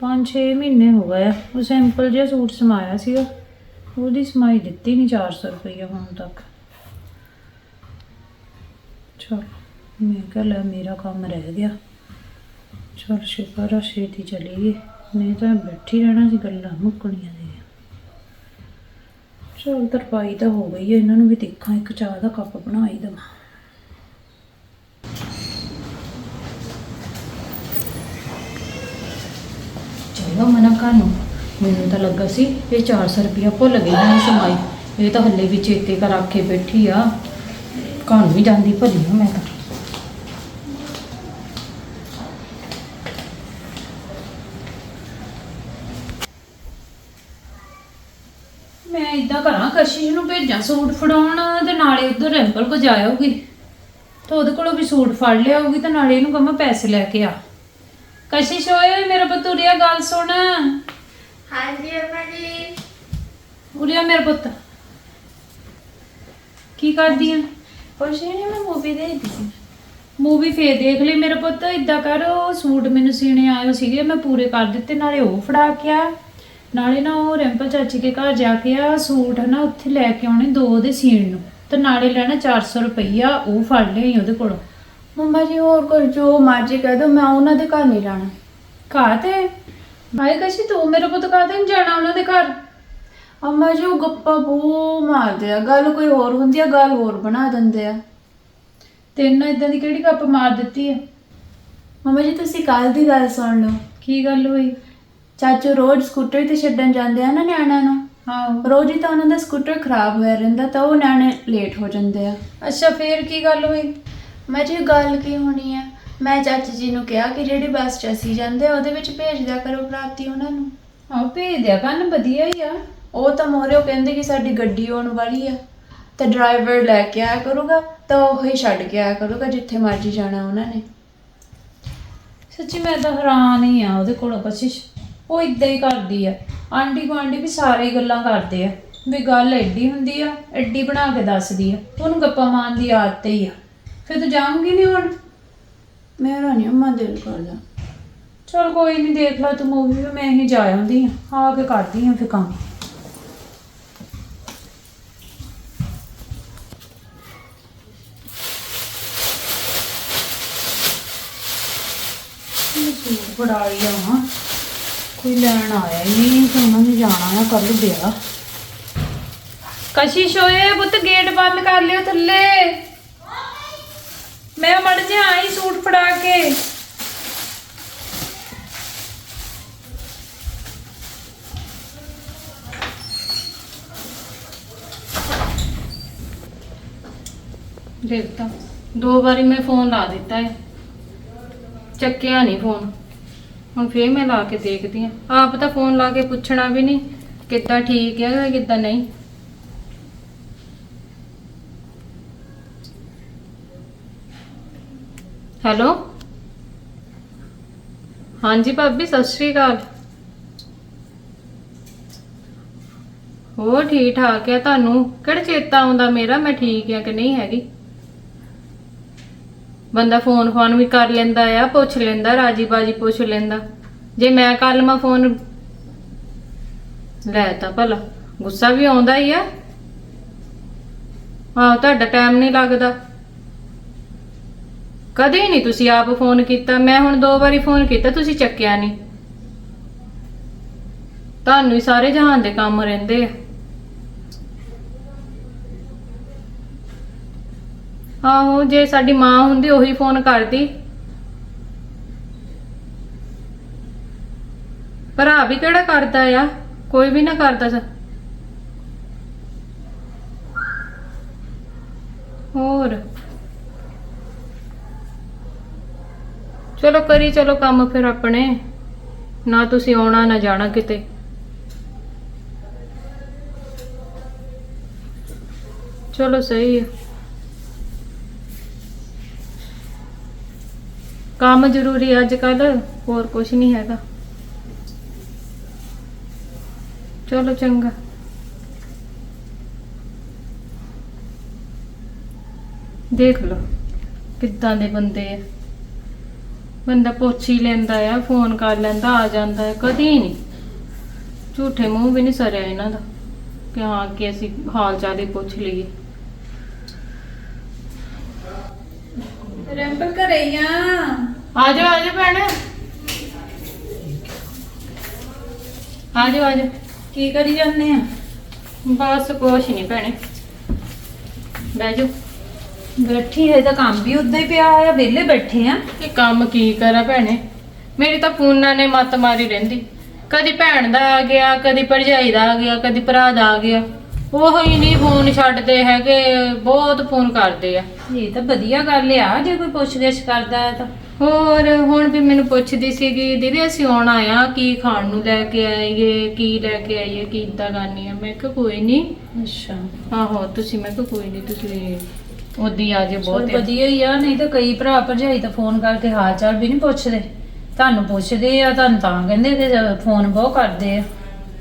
Speaker 1: 5-6 ਮਹੀਨੇ ਹੋ ਗਏ ਆ। ਉਹ ਸਿੰਪਲ ਜਿਹਾ ਸੂਟ ਸਮਾਇਆ ਸੀਗਾ। ਉਹਦੀ ਸਮਾਈ ਦਿੱਤੀ ਨਹੀਂ 400 ਰੁਪਈਆ ਹੁਣ ਤੱਕ। ਚਲ, ਮੈਂ ਕਿਹਾ ਲੈ ਮੇਰਾ ਕੰਮ ਰਹਿ ਗਿਆ। ਚਲ ਸ਼ੁਕਰ ਆ ਛੇਤੀ ਚਲੀ ਗਈ। ਨਹੀਂ ਤਾਂ ਬੈਠੀ ਰਹਿਣਾ ਸੀ, ਗੱਲਾਂ ਮੁੱਕਣੀਆਂ ਸੀ ਚਲ ਤਰਪਾਈ ਤਾਂ ਹੋ ਗਈ ਹੈ ਇਹਨਾਂ ਨੂੰ ਵੀ ਦੇਖਾਂ, ਇੱਕ ਚਾਹ ਦਾ ਕੱਪ ਬਣਾਈ ਹੀ ਦੇਵਾਂ।
Speaker 3: ਚਲੋ ਮਨਾ ਘਰ ਨੂੰ, ਮੈਨੂੰ ਤਾਂ ਲੱਗਾ ਸੀ ਇਹ 400 ਰੁਪਇਆ ਭੁੱਲ ਗਈ ਨਾ ਸਮਾਈ। ਇਹ ਤਾਂ ਹੱਲੇ ਵੀ ਚੇਤੇ ਕਰ ਰੱਖੇ ਬੈਠੀ ਆ। ਘਰ ਨੂੰ ਵੀ ਜਾਂਦੀ ਭੱਲੀ ਆ ਮੈਂ ਤਾਂ।
Speaker 1: ਮੈਂ ਇਦਾਂ ਕਰਾਂ, ਕਸ਼ਿਸ਼ ਨੂੰ ਭੇਜਾਂ ਸੂਟ ਫੜਾਉਣ ਤੇ ਨਾਲੇ ਉਧਰ ਰੈਂਪਲ ਕੋ ਜਾਇਓਗੀ ਤਾਂ ਉਹਦੇ ਕੋਲੋਂ ਵੀ ਸੂਟ ਫੜ ਲਿਆਉਗੀ ਤੇ ਨਾਲੇ ਇਹਨੂੰ ਕਹਾਂ ਪੈਸੇ ਲੈ ਕੇ ਆ। ਕਸ਼ਿਸ਼ ਓਏ ਮੇਰਾ ਪੁੱਤ ਉਰਿਆ ਗੱਲ ਸੁਣ।
Speaker 4: ਹਾਂਜੀ ਅੰਮਾ ਜੀ।
Speaker 1: ਉਰਿਆ ਮੇਰਾ ਪੁੱਤ। ਕੀ ਕਰਦੀ ਆ?
Speaker 4: ਕੁਛ ਨਹੀਂ ਮੈਂ ਮੂਵੀ ਦੇਖਦੀ ਸੀ।
Speaker 1: ਮੂਵੀ ਫੇਰ ਦੇਖ ਲਈ ਮੇਰਾ ਪੁੱਤ। ਇਦਾਂ ਕਰ ਉਹ ਸੂਟ ਮੈਨੂੰ ਸੀਣੇ ਆਏ ਸੀਗੇ ਮੈਂ ਪੂਰੇ ਕਰ ਦਿੱਤੇ ਨਾਲੇ ਉਹ ਫੜਾ ਕੇ ਆ। ਨਾਲੇ ਨਾ ਉਹ ਰਿੰਪਲ ਚਾਚੀ ਕੇ ਘਰ ਜਾ ਕੇ ਆ ਸੂਟ ਹਨਾ ਉੱਥੇ ਲੈ ਕੇ ਆਉਣੇ ਦੋ ਉਹਦੇ ਸੀਣ ਨੂੰ। ਤੇ ਨਾਲੇ ਲੈਣਾ 400 ਰੁਪਈਆ ਉਹ ਫੜ ਲਿਆਈ ਉਹਦੇ ਕੋਲੋਂ।
Speaker 4: ਮੰਮਾ ਜੀ ਹੋਰ ਕੋਈ ਜੋ ਮਰਜ਼ੀ ਕਹਿ ਦੋ ਮੈਂ ਉਹਨਾਂ ਦੇ ਘਰ ਨਹੀਂ ਜਾਣਾ
Speaker 1: ਘਰ ਤੇ? ਭਾਈ ਕਸ਼ੀ ਤੂੰ ਮੇਰਾ ਪੁੱਤ ਕਾਹਦੇ ਨਹੀਂ ਜਾਣਾ ਉਹਨਾਂ ਦੇ ਘਰ?
Speaker 4: ਅੰਮਾ ਜੀ ਉਹ ਗੱਪਾ ਬੂ ਮਾਰਦੇ ਆ। ਗੱਲ ਕੋਈ ਹੋਰ ਹੁੰਦੀ ਆ ਗੱਲ ਹੋਰ ਬਣਾ ਦਿੰਦੇ ਆ।
Speaker 1: ਤੈਨੂੰ ਇਦਾਂ ਦੀ ਕਿਹੜੀ ਕੱਪ ਮਾਰ ਦਿੱਤੀ ਹੈ
Speaker 4: ਮਮਾ ਜੀ ਤੁਸੀਂ ਕੱਲ ਦੀ ਗੱਲ ਸੁਣ ਲਓ।
Speaker 1: ਕੀ ਗੱਲ ਹੋਈ?
Speaker 4: ਚਾਚੂ ਰੋਜ਼ ਸਕੂਟਰ ਤੇ ਛੱਡਣ ਜਾਂਦੇ ਆ ਨਾ ਨਿਆਣਿਆਂ ਨੂੰ।
Speaker 1: ਆਹੋ।
Speaker 4: ਰੋਜ਼ ਹੀ ਤਾਂ ਉਹਨਾਂ ਦਾ ਸਕੂਟਰ ਖਰਾਬ ਹੋਇਆ ਰਹਿੰਦਾ ਤਾਂ ਉਹ ਨਿਆਣੇ ਲੇਟ ਹੋ ਜਾਂਦੇ ਆ।
Speaker 1: ਅੱਛਾ ਫੇਰ ਕੀ ਗੱਲ ਹੋਈ?
Speaker 4: ਮੈਂ ਜੀ ਗੱਲ ਕੀ ਹੋਣੀ ਆ? ਮੈਂ ਚਾਚੀ ਜੀ ਨੂੰ ਕਿਹਾ ਕਿ ਜਿਹੜੀ ਬੱਸ 'ਚ ਅਸੀਂ ਜਾਂਦੇ ਆ ਉਹਦੇ ਵਿੱਚ ਭੇਜ ਦਿਆ ਕਰੋ ਪ੍ਰਾਪਤੀ ਉਹਨਾਂ ਨੂੰ।
Speaker 1: ਆਹ ਭੇਜ ਦਿਆ ਕਰਨ ਵਧੀਆ ਹੀ ਆ।
Speaker 4: ਉਹ ਤਾਂ ਮੋਰੇ ਉਹ ਕਹਿੰਦੇ ਕਿ ਸਾਡੀ ਗੱਡੀ ਆਉਣ ਵਾਲੀ ਆ। ਤਾਂ ਡਰਾਈਵਰ ਲੈ ਕੇ ਆਇਆ ਕਰੂਗਾ ਤਾਂ ਉਹ ਹੀ ਛੱਡ ਕੇ ਆਇਆ ਕਰੂਗਾ ਜਿੱਥੇ ਮਰਜ਼ੀ ਜਾਣਾ ਉਹਨਾਂ ਨੇ।
Speaker 1: ਸੱਚੀ ਮੈਂ ਤਾਂ ਹੈਰਾਨ ਹੀ ਆ ਉਹਦੇ ਕੋਲੋਂ ਕਸ਼ਿਸ਼ ਉਹ ਇਦਾਂ ਹੀ ਕਰਦੀ ਆ। ਆਂਢੀ ਗੁਆਂਢੀ ਵੀ ਸਾਰੇ ਗੱਲਾਂ ਕਰਦੇ ਆ। ਵੀ ਗੱਲ ਐਡੀ ਹੁੰਦੀ ਆ ਐਡੀ ਬਣਾ ਕੇ ਦੱਸਦੀ ਆ। ਉਹਨੂੰ ਗੱਪਾਂ ਮਾਰਨ ਦੀ ਆਦਤ ਹੀ ਆ। ਫਿਰ ਤੂੰ ਜਾਊਂਗੀ ਨਹੀਂ ਹੁਣ?
Speaker 4: ਮੇਰਾ ਨਹੀਂ ਅੰਮਾ ਦਿਲ ਕਰਦਾ।
Speaker 1: ਚਲ ਕੋਈ ਨਹੀਂ ਦੇਖ ਲਾ ਤੂੰ ਮੂਵੀ ਵੀ ਮੈਂ ਹੀ ਜਾ ਆਉਂਦੀ ਆ ਆ ਕੇ ਕਰਦੀ ਆ ਫਿਰ ਕੰਮ। ਆ ਕੋਈ ਲੈਣ ਆਇਆ ਹੀ ਨਹੀਂ ਤੇ ਉਹਨਾਂ ਨੇ ਜਾਣਾ ਆ ਕੱਲ ਵਿਆਹ। ਕਸ਼ਿਸ਼ ਓਏ ਪੁੱਤ ਗੇਟ ਬੰਦ ਕਰ ਲਿਓ ਥੱਲੇ। ਮੈਂ ਮੜ ਜਾ ਆਈ ਸੂਟ ਫੜਾ ਕੇ।
Speaker 3: ਦੇਖਤਾ ਦੋ ਵਾਰੀ ਮੈਂ ਫੋਨ ਲਾ ਦਿੱਤਾ ਹੈ। ਚੱਕਿਆ ਨਹੀਂ ਫੋਨ। ਹੁਣ ਫੇਰ ਮੈਂ ਲਾ ਕੇ ਦੇਖਦੀ ਆ ਆਪ ਤਾਂ ਫੋਨ ਲਾ ਕੇ ਪੁੱਛਣਾ ਵੀ ਨਹੀਂ ਕਿੱਦਾਂ ਠੀਕ ਹੈ ਕਿੱਦਾਂ ਨਹੀਂ। ਹੈਲੋ? ਹਾਂਜੀ ਭਾਬੀ, ਸਤਿ ਸ਼੍ਰੀ ਅਕਾਲ। ਹੋਰ ਠੀਕ ਠਾਕ ਆ ਤੁਹਾਨੂੰ? ਕਿਹੜਾ ਚੇਤਾ ਆਉਂਦਾ ਮੇਰਾ? ਮੈਂ ਠੀਕ ਆ ਕਿ ਨਹੀਂ ਹੈਗੀ? ਬੰਦਾ ਫੋਨ ਫੋਨ ਵੀ ਕਰ ਲੈਂਦਾ ਆ, ਪੁੱਛ ਲੈਂਦਾ ਰਾਜੀ ਬਾਜੀ ਪੁੱਛ ਲੈਂਦਾ। ਜੇ ਮੈਂ ਕਰ ਲਵਾਂ ਫੋਨ ਲੈ ਤਾ ਭਲਾ, ਗੁੱਸਾ ਵੀ ਆਉਂਦਾ ਹੀ ਆ। ਆਹ, ਤੁਹਾਡਾ ਟਾਈਮ ਨਹੀਂ ਲੱਗਦਾ। ਕਦੇ ਨਹੀਂ ਤੁਸੀਂ ਆਪ ਫੋਨ ਕੀਤਾ, ਮੈਂ ਹੁਣ ਦੋ ਵਾਰੀ ਫੋਨ ਕੀਤਾ, ਤੁਸੀਂ ਚੱਕਿਆ ਨਹੀਂ। ਤੁਹਾਨੂੰ ਹੀ ਸਾਰੇ ਜਹਾਨ ਦੇ ਕੰਮ ਰਹਿੰਦੇ ਆ। ਆਹੋ, ਜੇ ਸਾਡੀ ਮਾਂ ਹੁੰਦੀ, ਉਹੀ ਫੋਨ ਕਰਦੀ। ਭਰਾ ਵੀ ਕਿਹੜਾ ਕਰਦਾ ਆ? ਕੋਈ ਵੀ ਨਾ ਕਰਦਾ ਸਾ। ਹੋਰ। ਚਲੋ ਕਰੀ, ਚਲੋ ਕੰਮ ਫਿਰ ਆਪਣੇ। ਨਾ ਤੁਸੀਂ ਆਉਣਾ, ਨਾ ਜਾਣਾ ਕਿਤੇ। ਚਲੋ ਸਹੀ ਹੈ ਕੰਮ ਜ਼ਰੂਰੀ ਅੱਜ ਕੱਲ ਹੋਰ ਕੁਝ ਨਹੀਂ ਹੈਗਾ। ਚਲੋ ਚੰਗਾ। ਦੇਖ ਲਓ, ਕਿੱਦਾਂ ਦੇ ਬੰਦੇ ਆ। ਬੰਦਾ ਪੁੱਛ ਹੀ ਲੈਂਦਾ ਆ ਫੋਨ ਕਰ ਲੈਂਦਾ ਆ ਜਾਂਦਾ ਹੈ ਕਦੀ ਨਹੀਂ। ਝੂਠੇ ਮੂੰਹ ਵੀ ਨਹੀਂ ਸਰਿਆ ਇਹਨਾਂ ਦਾ ਕਿ ਹਾਂ ਕਿ ਅਸੀਂ ਹਾਲ ਚਾਲ ਹੀ ਪੁੱਛ ਲਈਏ।
Speaker 1: ਰੈਂਪਲ ਘਰੇ ਹੀ ਆ।
Speaker 3: ਆ ਜਾਓ ਆ ਜਾਓ ਭੈਣ। ਆ ਜਾਓ ਆ ਜਾਓ।
Speaker 1: ਕੀ ਕਰੀ ਜਾਂਦੇ ਆ?
Speaker 3: ਬਸ ਕੁਛ ਨਹੀਂ ਭੈਣੇ। ਬਹਿ ਜਾਓ।
Speaker 1: ਬੈਠੀ ਹੈ ਤਾਂ ਕੰਮ ਵੀ ਉਦਾਂ ਹੀ ਪਿਆ ਹੋਇਆ ਵਿਹਲੇ ਬੈਠੇ ਆ।
Speaker 3: ਇਹ ਕੰਮ ਕੀ ਕਰਾਂ ਭੈਣੇ? ਮੇਰੀ ਤਾਂ ਫੋਨਾਂ ਨੇ ਮੱਤ ਮਾਰੀ ਰਹਿੰਦੀ। ਕਦੀ ਭੈਣ ਦਾ ਆ ਗਿਆ ਕਦੀ ਭਰਜਾਈ ਦਾ ਆ ਗਿਆ ਕਦੀ ਭਰਾ ਦਾ ਆ ਗਿਆ। ਉਹ ਹੀ ਨਹੀਂ ਫੋਨ ਛੱਡਦੇ ਹੈਗੇ ਬਹੁਤ ਫੋਨ ਕਰਦੇ ਆ।
Speaker 1: ਇਹ ਤਾਂ ਵਧੀਆ ਗੱਲ ਆ ਜੇ ਕੋਈ ਪੁੱਛ-ਗਿੱਛ ਕਰਦਾ ਹੈ ਤਾਂ।
Speaker 3: ਹੋਰ ਹੁਣ ਵੀ ਮੈਨੂੰ ਪੁੱਛਦੀ ਸੀਗੀ ਦੀਦੀ ਅਸੀਂ ਆਉਣਾ ਆ ਕੀ ਖਾਣ ਨੂੰ ਲੈ ਕੇ ਆਈਏ ਕੀ ਲੈ ਕੇ ਆਈਏ ਕੀ ਇਦਾਂ ਕਰਨੀ ਆ? ਮੈਂ ਕਿਹਾ ਕੋਈ ਨਹੀਂ।
Speaker 1: ਅੱਛਾ।
Speaker 3: ਆਹੋ ਤੁਸੀਂ ਮੈਂ ਕਿਹਾ ਕੋਈ ਨਹੀਂ ਤੁਸੀਂ ਉਦੀ ਆ ਜੇ ਬਹੁਤ।
Speaker 1: ਵਧੀਆ ਹੀ ਆ ਨਹੀਂ ਤਾਂ ਕਈ ਭਰਾ ਭਰਜਾਈ ਤਾਂ ਫੋਨ ਕਰਕੇ ਹਾਲ ਚਾਲ ਵੀ ਨਹੀਂ ਪੁੱਛਦੇ। ਤੁਹਾਨੂੰ ਪੁੱਛਦੇ ਆ ਤੁਹਾਨੂੰ ਤਾਂ ਕਹਿੰਦੇ ਤੇ ਫੋਨ ਬਹੁਤ ਕਰਦੇ ਆ।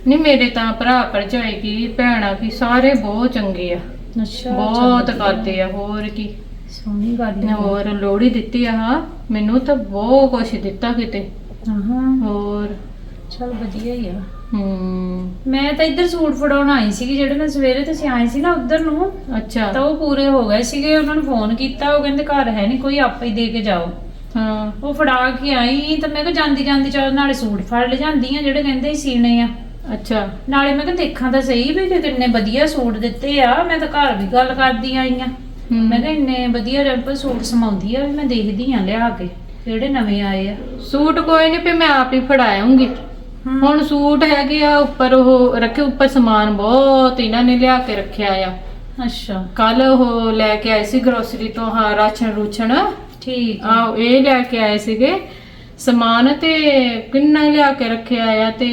Speaker 3: ਨਹੀਂ ਮੇਰੇ ਤਾਂ ਭਰਾ ਭਰਜਾਈ ਕੀ ਭੈਣਾਂ ਕੀ ਸਾਰੇ ਬਹੁਤ ਚੰਗੇ ਆ।
Speaker 1: ਅੱਛਾ
Speaker 3: ਬਹੁਤ ਕਰਦੇ ਆ ਹੋਰ ਕੀ।
Speaker 1: ਸੋਹਣੀ ਗੱਲ ਆ।
Speaker 3: ਹੋਰ ਲੋੜੀ ਦਿੱਤੀ ਆ ਹਾਂ। ਮੈਨੂੰ ਤਾਂ ਬਹੁਤ ਕੁਛ ਦਿੱਤਾ ਕਿਤੇ।
Speaker 1: ਹਾਂ।
Speaker 3: ਹੋਰ।
Speaker 1: ਚਲ ਵਧੀਆ ਹੀ ਆ।
Speaker 3: ਹੂੰ।
Speaker 1: ਮੈਂ ਤਾਂ ਇੱਧਰ ਸੂਟ ਫੜਾਉਣ ਆਈ ਸੀਗੀ ਜਿਹੜੇ ਮੈਂ ਸਵੇਰੇ ਤੁਸੀਂ ਆਏ ਸੀ ਨਾ ਉੱਧਰ ਨੂੰ
Speaker 3: ਅੱਛਾ।
Speaker 1: ਤਾਂ ਉਹ ਪੂਰੇ ਹੋ ਗਏ ਸੀਗੇ ਉਹਨਾਂ ਨੂੰ ਫੋਨ ਕੀਤਾ ਉਹ ਕਹਿੰਦੇ ਘਰ ਹੈ ਨਹੀਂ ਕੋਈ ਆਪੇ ਹੀ ਦੇ ਕੇ ਜਾਓ।
Speaker 3: ਹਾਂ।
Speaker 1: ਉਹ ਫੜਾ ਕੇ ਆਈ ਤਾਂ ਮੈਂ ਕਿਹਾ ਜਾਂਦੀ ਜਾਂਦੀ ਚਲ ਨਾਲੇ ਸੂਟ ਫੜ ਲੈ ਜਾਂਦੀ ਆ ਜਿਹੜੇ ਕਹਿੰਦੇ ਸੀ ਸੀਣੇ ਆ।
Speaker 3: ਅੱਛਾ।
Speaker 1: ਨਾਲੇ ਮੈਂ ਕਿਹਾ ਦੇਖਾਂ ਤਾਂ ਸਹੀ ਵੀ ਕਿ ਕਿੰਨੇ ਵਧੀਆ ਸੂਟ ਦਿੱਤੇ ਆ ਮੈਂ ਤਾਂ ਘਰ ਵੀ ਗੱਲ ਕਰਦੀ ਆਈ ਆ। ਮੈਂ ਕਿਹਾ ਇੰਨੇ ਵਧੀਆ ਰੈਂਪਲ ਸੂਟ ਸਮਾਉਂਦੀ ਆ ਵੀ ਮੈਂ ਦੇਖਦੀ ਆ ਲਿਆ ਕੇ ਜਿਹੜੇ ਨਵੇਂ ਆਏ ਆ।
Speaker 3: ਸੂਟ ਕੋਈ ਨਹੀਂ ਪੇ ਮੈਂ ਆਪ ਹੀ ਫੜਾਉਂਗੀ ਹੁਣ ਸੂਟ ਹੈਗੇ ਆ ਉੱਪਰ ਉਹ ਰੱਖੇ ਉੱਪਰ ਸਮਾਨ ਬਹੁਤ ਇਹਨਾਂ ਨੇ ਲਿਆ ਕੇ ਰੱਖਿਆ ਆ।
Speaker 1: ਅੱਛਾ।
Speaker 3: ਕੱਲ ਉਹ ਲੈ ਕੇ ਆਏ ਸੀ ਗਰੋਸਰੀ ਤੋਂ ਹਾਂ ਰਾਸ਼ਨ ਰੂਛਣ
Speaker 1: ਠੀਕ ਆ।
Speaker 3: ਆਹ ਇਹ ਲੈ ਕੇ ਆਏ ਸੀਗੇ। ਸਮਾਨ ਤੇ ਕਿੰਨਾ ਹੀ ਲਿਆ ਕੇ ਰੱਖਿਆ ਆ ਤੇ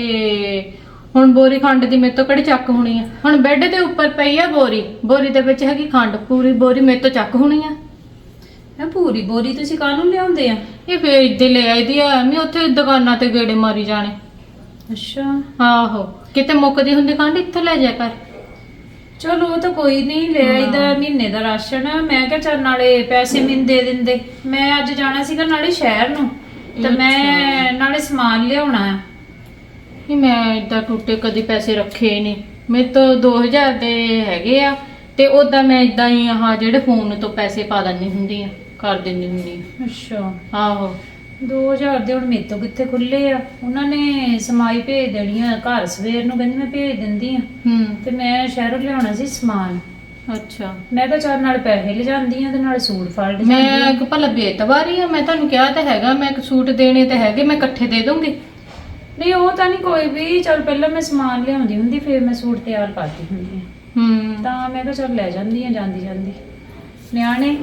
Speaker 3: ਹੁਣ ਬੋਰੀ ਖੰਡ ਦੀ ਮੇਰੇ ਤੋਂ ਕਿਹੜੀ ਚੱਕ ਹੋਣੀ ਆ? ਹੁਣ ਬੈੱਡ ਦੇ ਉੱਪਰ ਪਈ ਆ ਬੋਰੀ। ਬੋਰੀ ਦੇ ਵਿੱਚ ਹੈਗੀ ਖੰਡ ਪੂਰੀ ਬੋਰੀ ਮੇਰੇ ਤੋਂ ਚੱਕ ਹੋਣੀ ਆ।
Speaker 1: ਇਹ ਪੂਰੀ ਬੋਰੀ ਤੁਸੀਂ ਕਾਹਨੂੰ ਲਿਆਉਂਦੇ ਆ?
Speaker 3: ਇਹ ਫੇਰ ਇੱਦੇ ਲੈ ਆਈ ਦੀ ਆ। ਮੈਂ ਉੱਥੇ ਦੁਕਾਨਾਂ ਤੇ ਗੇੜੇ ਮਾਰੀ ਜਾਣੇ।
Speaker 1: ਅੱਛਾ।
Speaker 3: ਆਹੋ ਕਿਤੇ ਮੁੱਕਦੀ ਹੁੰਦੀ ਖੰਡ ਇੱਥੋਂ ਲੈ ਜਾ ਕਰ।
Speaker 1: ਚਲੋ ਉਹ ਤਾਂ ਕੋਈ ਨਹੀਂ ਲੈ ਆਈਦਾ ਮਹੀਨੇ ਦਾ ਰਾਸ਼ਨ। ਮੈਂ ਕਿਹਾ ਚੱਲ ਨਾਲੇ ਪੈਸੇ ਮੈਨੂੰ ਦੇ ਦਿੰਦੇ। ਮੈਂ ਅੱਜ ਜਾਣਾ ਸੀਗਾ ਨਾਲੇ ਸ਼ਹਿਰ ਨੂੰ। ਤੇ ਮੈਂ ਨਾਲੇ ਸਮਾਨ ਲਿਆਉਣਾ ਆ।
Speaker 3: ਨਹੀਂ ਮੈਂ ਇਦਾਂ ਟੁੱਟੇ ਕਦੀ ਪੈਸੇ ਰੱਖੇ ਨਹੀਂ। ਮੇਰੇ ਤੋਂ 2000 ਦੇ ਹੈਗੇ ਆ ਤੇ ਉਦਾਂ ਮੈਂ ਇਦਾਂ ਹੀ ਆਹ ਜਿਹੜੇ ਫੋਨ ਤੋਂ ਪੈਸੇ ਪਾ ਦਿੰਦੀ ਹੁੰਦੀ ਆ ਕਰ ਦਿੰਦੀ ਹੁੰਦੀ
Speaker 1: ਅੱਛਾ।
Speaker 3: ਆ ਆਹੋ।
Speaker 1: 2000 ਦੇ ਹੁਣ ਮੇਰੇ ਤੋਂ ਕਿੱਥੇ ਖੁੱਲੇ ਆ। ਉਹਨਾਂ ਨੇ ਸਮਾਈ ਭੇਜ ਦੇਣੀ ਆ ਘਰ ਸਵੇਰ ਨੂੰ ਕਹਿੰਦੀ ਮੈਂ ਭੇਜ ਦਿੰਦੀ ਆ।
Speaker 3: ਹੂੰ।
Speaker 1: ਤੇ ਮੈਂ ਸ਼ਹਿਰੋਂ ਲਿਆਉਣਾ ਸੀ ਸਮਾਨ।
Speaker 3: ਅੱਛਾ।
Speaker 1: ਮੈਂ ਕਿਹਾ ਚੱਲ ਨਾਲ ਪੈਸੇ ਲਿਜਾਂਦੀ ਆ ਤੇ ਨਾਲ ਸੂਟ ਫੜ ਜਾਂਦੀ
Speaker 3: ਮੈਂ। ਇੱਕ ਭਲਾ ਬੇਤਵਾਰੀ ਆ ਮੈਂ ਤੁਹਾਨੂੰ ਕਿਹਾ ਤਾਂ ਹੈਗਾ ਮੈਂ ਇੱਕ ਸੂਟ ਦੇਣੇ ਤੇ ਹੈਗੇ ਮੈਂ ਇਕੱਠੇ ਦੇ ਦੂੰਗੀ।
Speaker 1: ਨਹੀਂ ਉਹ ਤਾਂ ਨਹੀਂ ਕੋਈ ਵੀ ਚੱਲ ਪਹਿਲਾਂ ਮੈਂ ਸਮਾਨ ਲਿਆਉਂਦੀ ਹੁੰਦੀ ਫਿਰ ਮੈਂ ਸੂਟ ਤਿਆਰ ਕਰਦੀ ਹੁੰਦੀ ਆ।
Speaker 3: ਹੂੰ।
Speaker 1: ਤਾਂ ਮੈਂ ਕਿਹਾ ਚੱਲ ਲੈ ਜਾਂਦੀ ਆ ਜਾਂਦੀ ਜਾਂਦੀ। ਨਿਆਣੇ?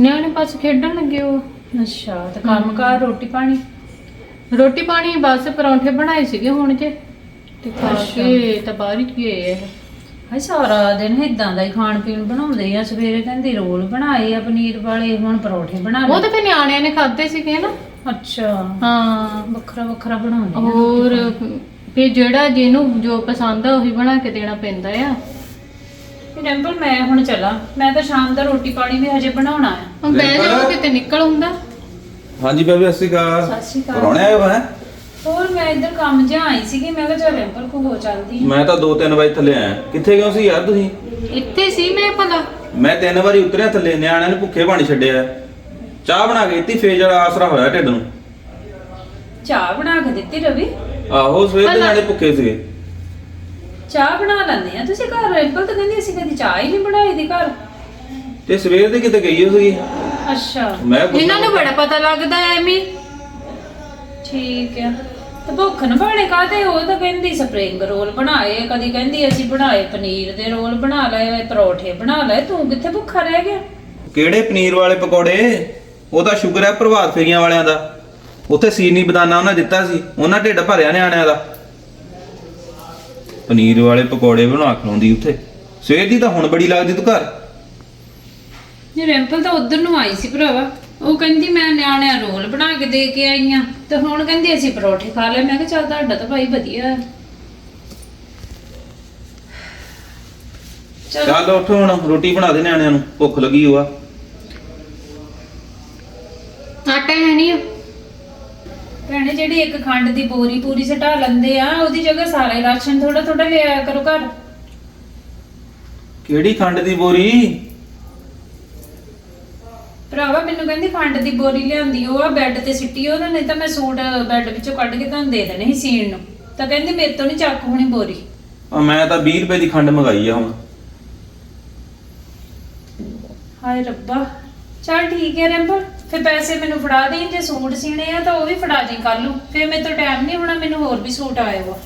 Speaker 3: ਨਿਆਣੇ ਪਾਸ ਖੇਡਣ ਲੱਗੇ ਉਹ।
Speaker 1: ਅੱਛਾ ਤੇ ਰੋਟੀ ਪਾਣੀ?
Speaker 3: ਰੋਟੀ ਪਾਣੀ ਬਸ ਪਰੌਂਠੇ ਬਣਾਏ ਸੀਗੇ ਹੁਣ ਜੇ। ਤੇ ਖਾ ਕੇ ਤਾਂ ਬਾਹਰ ਹੀ ਗਏ ਆ
Speaker 1: ਹਾਏ ਸਾਰਾ ਦਿਨ ਇਦਾਂ ਦਾ ਹੀ ਖਾਣ ਪੀਣ ਬਣਾਉਂਦੇ ਆ ਸਵੇਰੇ ਕਹਿੰਦੀ ਰੋਲ ਬਣਾਏ ਆ ਪਨੀਰ ਵਾਲੇ ਹੁਣ ਪਰੌਠੇ ਬਣਾ
Speaker 3: ਉਹ
Speaker 1: ਲਏ
Speaker 3: ਤਾਂ ਫਿਰ ਨਿਆਣਿਆਂ ਨੇ ਖਾਦੇ ਸੀਗੇ ਨਾ।
Speaker 1: ਅੱਛਾ।
Speaker 3: ਹਾਂ।
Speaker 1: ਵੱਖਰਾ ਵੱਖਰਾ ਬਣਾਉਂਦੇ ਆ।
Speaker 3: ਹੋਰ ਫਿਰ ਜਿਹੜਾ ਜਿਹਨੂੰ ਜੋ ਪਸੰਦ ਆ ਉਹੀ ਬਣਾ ਕੇ ਦੇਣਾ ਪੈਂਦਾ ਆ।
Speaker 1: ਟੈਂਪਲ ਮੈਂ ਹੁਣ ਚਲਾ। ਮੈਂ ਤਾਂ ਸ਼ਾਮ ਦਾ ਰੋਟੀ ਪਾਣੀ ਵੀ ਹਜੇ ਬਣਾਉਣਾ ਆ।
Speaker 3: ਹੁਣ ਬਹਿ ਜਾਓ ਕਿਤੇ ਨਿਕਲ ਹੁੰਦਾ
Speaker 2: ਹਾਂਜੀ ਬੇਬੀ ਅਸੀਂ ਕਾ
Speaker 1: ਸਤਿ ਸ਼੍ਰੀ ਅਕਾਲ।
Speaker 2: ਪਰੋਣੇ ਆਏ ਹੋ ਹੈ?
Speaker 1: ਹੋਰ ਮੈਂ ਇੱਧਰ ਕੰਮ ਜਿਹਾ ਆਈ ਸੀਗੀ ਮੈਂ ਕਿਹਾ ਚੱਲ ਟੈਂਪਲ ਕੋ ਹੋ। ਚੱਲਦੀ।
Speaker 2: ਮੈਂ ਤਾਂ ਦੋ ਤਿੰਨ ਵਜੇ ਥੱਲੇ ਆਇਆ। ਕਿੱਥੇ ਗਏ ਸੀ ਯਾਰ ਤੁਸੀਂ?
Speaker 3: ਇੱਥੇ ਸੀ ਮੈਂ ਭਲਾ।
Speaker 2: ਮੈਂ ਤਿੰਨ ਵਾਰੀ ਉਤਰਿਆ ਥੱਲੇ ਨਿਆਣਿਆਂ ਨੂੰ ਭੁੱਖੇ ਪਾਣੀ ਛੱਡਿਆ। ਚਾਹ ਬਣਾ ਕੇ ਦਿੱਤੀ ਫੇਰ ਜਿਹੜਾ ਆਸਰਾ ਹੋਇਆ ਢਿੱਡ ਨੂੰ।
Speaker 1: ਚਾਹ ਬਣਾ ਕੇ ਦਿੱਤੀ ਰਵੀ?
Speaker 2: ਆਹੋ ਸਵੇਰ ਦੇ ਨਿਆਣੇ ਭੁੱਖੇ ਸੀਗੇ।
Speaker 1: ਚਾਹ ਬਣਾ ਲੈਂਦੇ ਆ। ਤੁਸੀਂ ਘਰ ਟੈਂਪਲ ਤਾਂ ਕਹਿੰਦੀ ਅਸੀਂ ਕਦੀ ਚਾਹ ਹੀ ਨਹੀਂ ਬਣਾਈ ਦੀ ਘਰ।
Speaker 2: ਤੇ ਸਵੇਰ ਦੇ ਕਿਤੇ ਗਈ ਹੋ ਸੀਗੀ?
Speaker 1: ਅੱਛਾ।
Speaker 2: ਮੈਂ ਪੁੱਛਿਆ-
Speaker 3: ਇਹਨਾਂ ਨੂੰ ਬੜਾ ਪਤਾ ਲੱਗਦਾ ਐਵੇਂ ਹੀ।
Speaker 1: ਠੀਕ ਆ ਤੇ ਭੁੱਖ ਨਾ ਬਾਣੇ ਕਾਤੇ ਉਹ ਤਾਂ ਕਹਿੰਦੀ ਸਪਰਿੰਗ ਰੋਲ ਬਣਾਏ ਕਦੀ ਕਹਿੰਦੀ ਅਸੀਂ ਬਣਾਏ ਪਨੀਰ ਦੇ ਰੋਲ ਬਣਾ ਲਏ ਪਰੌਠੇ ਬਣਾ ਲਏ। ਤੂੰ ਕਿੱਥੇ ਭੁੱਖਾ ਰਹਿ ਗਿਆ?
Speaker 2: ਕਿਹੜੇ ਪਨੀਰ ਵਾਲੇ ਪਕੌੜੇ? ਉਹ ਤਾਂ ਸ਼ੁਕਰ ਹੈ ਪ੍ਰਭਾਤ ਫੇਰੀਆਂ ਵਾਲਿਆਂ ਦਾ। ਉੱਥੇ ਸੀਨੀ ਬਦਾਨਾ ਉਹਨਾਂ ਦਿੱਤਾ ਸੀ। ਉਹਨਾਂ ਢਿੱਡ ਭਰਿਆ ਨਿਆਣਿਆਂ ਦਾ। ਪਨੀਰ ਵਾਲੇ ਪਕੌੜੇ ਬਣਾ ਖਲਾਉਂਦੀ ਉੱਥੇ। ਸਵੇਰ ਦੀ ਤਾਂ ਹੁਣ ਬੜੀ ਲੱਗਦੀ ਤੂੰ ਘਰ।
Speaker 1: ਇਹ ਰੈਂਪਲ ਤਾਂ ਉਧਰ ਨੂੰ ਆਈ ਸੀ ਭਰਾਵਾ। ਉਹ ਕਹਿੰਦੀ ਮੈਂ ਨਿਆਣਿਆਂ ਰੋਲ ਬਣਾ ਕੇ ਦੇ ਕੇ ਆਈ ਆ। ਤੇ ਹੁਣ ਕਹਿੰਦੀ ਅਸੀਂ ਪਰੌਠੇ ਖਾ ਲਏ। ਮੈਂ ਕਿਹਾ ਚੱਲ ਤੁਹਾਡਾ ਤਾਂ ਭਾਈ ਵਧੀਆ। ਹੈ। ਚਲ
Speaker 2: ਚੱਲ ਉੱਠ ਹੁਣ ਰੋਟੀ ਬਣਾ ਦੇ ਨਿਆਣਿਆਂ ਨੂੰ। ਭੁੱਖ ਲੱਗੀ ਹੋਆ
Speaker 3: ਆਟਾ ਹੈ ਨਹੀਂ
Speaker 1: ਭੈਣੇ ਜਿਹੜੀ ਇੱਕ ਖੰਡ ਦੀ ਬੋਰੀ ਪੂਰੀ ਸਟਾ ਲੈਂਦੇ ਆ ਉਹਦੀ ਜਗ੍ਹਾ ਸਾਰਾ ਹੀ ਰਾਸ਼ਨ ਥੋੜਾ ਥੋੜਾ ਲਿਆਇਆ ਕਰੋ ਘਰ।
Speaker 2: ਕਿਹੜੀ ਖੰਡ ਦੀ ਬੋਰੀ?
Speaker 1: ਭਰਾਵਾ ਮੈਨੂੰ ਕਹਿੰਦੀ ਖੰਡ ਦੀ ਬੋਰੀ ਲਿਆਂਦੀ ਉਹ ਆ ਬੈੱਡ ਤੇ ਸਿੱਟੀ ਉਹਨਾਂ ਨੇ ਤਾਂ ਮੈਂ ਸੂਟ ਬੈੱਡ ਵਿੱਚੋਂ ਕੱਢ ਕੇ ਤੁਹਾਨੂੰ ਦੇ ਦੇਣੇ ਸੀ ਸੀਣ ਨੂੰ। ਤਾਂ ਕਹਿੰਦੀ ਮੇਰੇ ਤੋਂ ਨਹੀਂ ਚੱਕ ਹੋਣੀ ਬੋਰੀ।
Speaker 2: ਆ ਮੈਂ ਤਾਂ 20 ਰੁਪਏ ਦੀ ਖੰਡ ਮੰਗਾਈ ਆ ਹੁਣ।
Speaker 1: ਹਾਏ ਰੱਬਾ ਚਲ ਠੀਕ ਹੈ ਰੈਂਪਲ। ਫਿਰ ਪੈਸੇ ਮੈਨੂੰ ਫੜਾ ਦੇਈਂ ਜੇ ਸੂਟ ਸੀਣੇ ਆ ਤਾਂ ਉਹ ਵੀ ਫੜਾ ਦੇ ਕੱਲ ਨੂੰ। ਫਿਰ ਮੇਰੇ ਤੋਂ ਟਾਈਮ ਨਹੀਂ ਹੋਣਾ ਮੈਨੂੰ ਹੋਰ ਵੀ ਸੂਟ ਆਏ ਵਾ।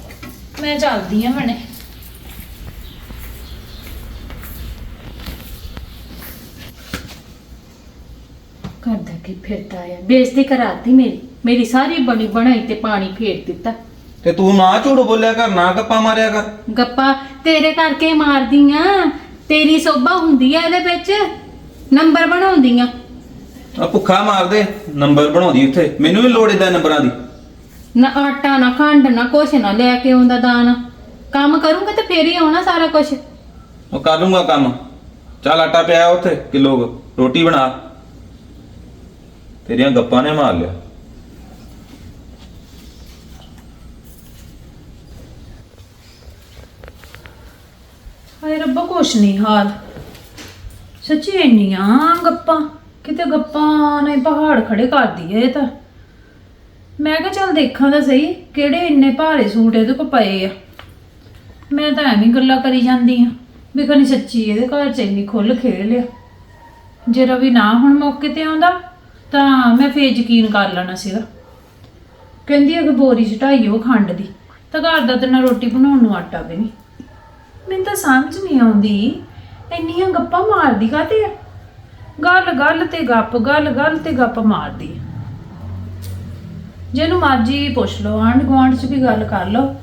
Speaker 1: ਮੈਂ ਚੱਲਦੀ ਆ ਬਣੇ
Speaker 3: ਕਰਦਾ ਕੀ ਫਿਰਦਾ ਆ? ਬੇਇੱਜ਼ਤੀ ਕਰਾਤੀ ਮੇਰੀ। ਮੇਰੀ ਸਾਰੀ ਬਣੀ ਬਣਾਈ ਤੇ ਪਾਣੀ ਫੇਰ ਦਿੱਤਾ।
Speaker 2: ਤੇ ਤੂੰ ਨਾ ਝੂਠ ਬੋਲਿਆ ਕਰ ਨਾ ਗੱਪਾਂ ਮਾਰਿਆ ਕਰ।
Speaker 3: ਗੱਪਾ ਤੇਰੇ ਕਰਕੇ ਮਾਰਦੀਆਂ ਤੇਰੀ ਸੋਭਾ ਹੁੰਦੀ ਆ ਇਹਦੇ ਵਿੱਚ। ਨੰਬਰ ਬਣਾਉਂਦੀਆਂ
Speaker 2: ਆ। ਭੁੱਖਾ ਮਾਰ ਦੇ ਨੰਬਰ ਬਣਾਉਂਦੀ ਉੱਥੇ ਮੈਨੂੰ ਵੀ ਲੋੜ ਏਦਾਂ ਨੰਬਰਾਂ ਦੀ।
Speaker 3: ਨਾ ਆਟਾ ਨਾ ਖੰਡ ਨਾ ਕੁਛ ਨਾ ਲੈ ਕੇ ਆਉਂਦਾ ਦਾਣਾ ਕੰਮ ਕਰੂੰਗਾ ਤੇ ਫੇਰ ਹੀ ਆਉਣਾ ਸਾਰਾ ਕੁਝ
Speaker 2: ਉਹ ਕਰ ਲੂੰਗਾ ਕੰਮ। ਚੱਲ ਆਟਾ ਪਿਆ ਉੱਥੇ ਕਿਲੋ ਕੁ, ਰੋਟੀ ਬਣਾ। ਤੇਰੀਆਂ ਗੱਪਾਂ ਨੇ ਮਾਰ ਲਿਆ।
Speaker 1: ਹਾਏ ਰੱਬਾ ਕੁਛ ਨਹੀਂ ਹਾਲ। ਸੱਚੀ ਇੰਨੀਆਂ ਗੱਪਾਂ। ਕਿਤੇ ਗੱਪਾਂ ਨੇ ਪਹਾੜ ਖੜੇ ਕਰਦੀ ਏ ਇਹ ਤਾਂ। ਮੈਂ ਕਿਹਾ ਚੱਲ ਦੇਖਾਂ ਤਾਂ ਸਹੀ ਕਿਹੜੇ ਇੰਨੇ ਭਾਰੇ ਸੂਟ ਇਹਦੇ ਕੋਲ ਪਏ ਆ। ਮੈਂ ਤਾਂ ਐਵੇਂ ਗੱਲਾਂ ਕਰੀ ਜਾਂਦੀ ਆ ਵੀ ਖਣੀ ਸੱਚੀ ਇਹਦੇ ਘਰ ਚ ਇੰਨੀ ਖੁੱਲ ਖੇਲ ਆ। ਜੇ ਰਵੀ ਨਾ ਹੁਣ ਮੌਕੇ ਤੇ ਆਉਂਦਾ ਤਾਂ ਮੈਂ ਫੇਰ ਯਕੀਨ ਕਰ ਲੈਣਾ ਸੀਗਾ। ਕਹਿੰਦੀ ਆ ਕਿ ਬੋਰੀ ਚ ਉਹ ਖੰਡ ਦੀ, ਤਾਂ ਘਰ ਦਾ ਤੇ ਨਾ ਰੋਟੀ ਬਣਾਉਣ ਨੂੰ ਆਟਾ ਵੀ ਨਹੀਂ। ਮੈਨੂੰ ਤਾਂ ਸਮਝ ਨਹੀਂ ਆਉਂਦੀ, ਇੰਨੀਆਂ ਗੱਪਾਂ ਮਾਰਦੀ ਕਾਤੇ ਆ? ਗੱਲ ਗੱਲ ਤੇ ਗੱਪ, ਗੱਲ ਗੱਲ ਤੇ ਗੱਪ ਮਾਰਦੀ। ਜਿਹਨੂੰ ਮਰਜ਼ੀ ਪੁੱਛ ਲਓ, ਆਂਢ ਗੁਆਂਢ ਚ ਵੀ ਗੱਲ ਕਰ ਲਓ,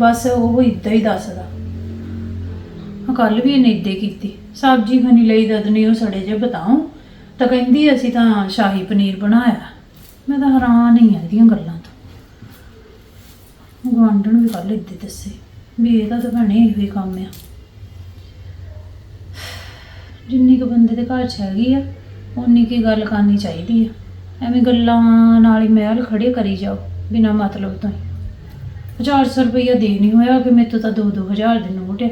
Speaker 1: ਬਸ ਉਹ ਇਦਾਂ ਹੀ ਦੱਸਦਾ। ਕੱਲ ਵੀ ਇਹਨੇ ਇਦਾਂ ਹੀ ਕੀਤੀ। ਸਬਜ਼ੀ ਖਣੀ ਲਈ ਦਦ ਉਹ ਸੜੇ ਜੇ ਬਤਾਉ ਤਾਂ ਕਹਿੰਦੀ ਅਸੀਂ ਤਾਂ ਸ਼ਾਹੀ ਪਨੀਰ ਬਣਾਇਆ। ਮੈਂ ਤਾਂ ਹੈਰਾਨ ਹੀ ਆ ਇਹਦੀਆਂ ਗੱਲਾਂ ਤੋਂ। ਗੁਆਂਢਣ ਵੀ ਕੱਲ ਇਦਾਂ ਦੱਸੇ। ਵੀ ਇਹਦਾ ਤਾਂ ਭੈਣੇ ਇਹੋ ਹੀ ਕੰਮ ਆ। ਜਿੰਨੀ ਕੁ ਬੰਦੇ ਦੇ ਘਰ ਚ ਹੈਗੀ ਆ ਉਨੀ ਕੀ ਗੱਲ ਕਰਨੀ ਚਾਹੀਦੀ ਆ। ਐਵੇਂ ਗੱਲਾਂ ਨਾਲ ਹੀ ਮਹਿਲ ਖੜੇ ਕਰੀ ਜਾਓ, ਬਿਨਾ ਮਤਲਬ ਤੋਂ ਹੀ। 400 ਰੁਪਈਆ ਦੇ ਨਹੀਂ ਹੋਇਆ ਕਿ ਮੇਰੇ ਤੋਂ ਤਾਂ 2-2000 ਦੇ ਨੋਟ ਆ।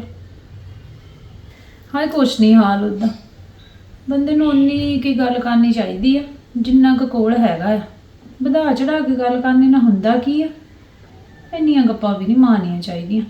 Speaker 1: ਹਾਏ, ਕੁਛ ਨਹੀਂ ਹਾਲ ਉਦਾਂ ਬੰਦੇ ਨੂੰ ਉਨੀ ਕੀ ਗੱਲ ਕਰਨੀ ਚਾਹੀਦੀ ਆ, ਜਿੰਨਾ ਕੁ ਕੋਲ ਹੈਗਾ ਆ। ਵਧਾ ਚੜਾ ਕੇ ਗੱਲ ਕਰਨੀ ਨਾ ਹੁੰਦਾ ਕੀ ਆ? ਇੰਨੀਆਂ ਗੱਪਾਂ ਵੀ ਨਹੀਂ ਮਾਰਨੀਆਂ ਚਾਹੀਦੀਆਂ।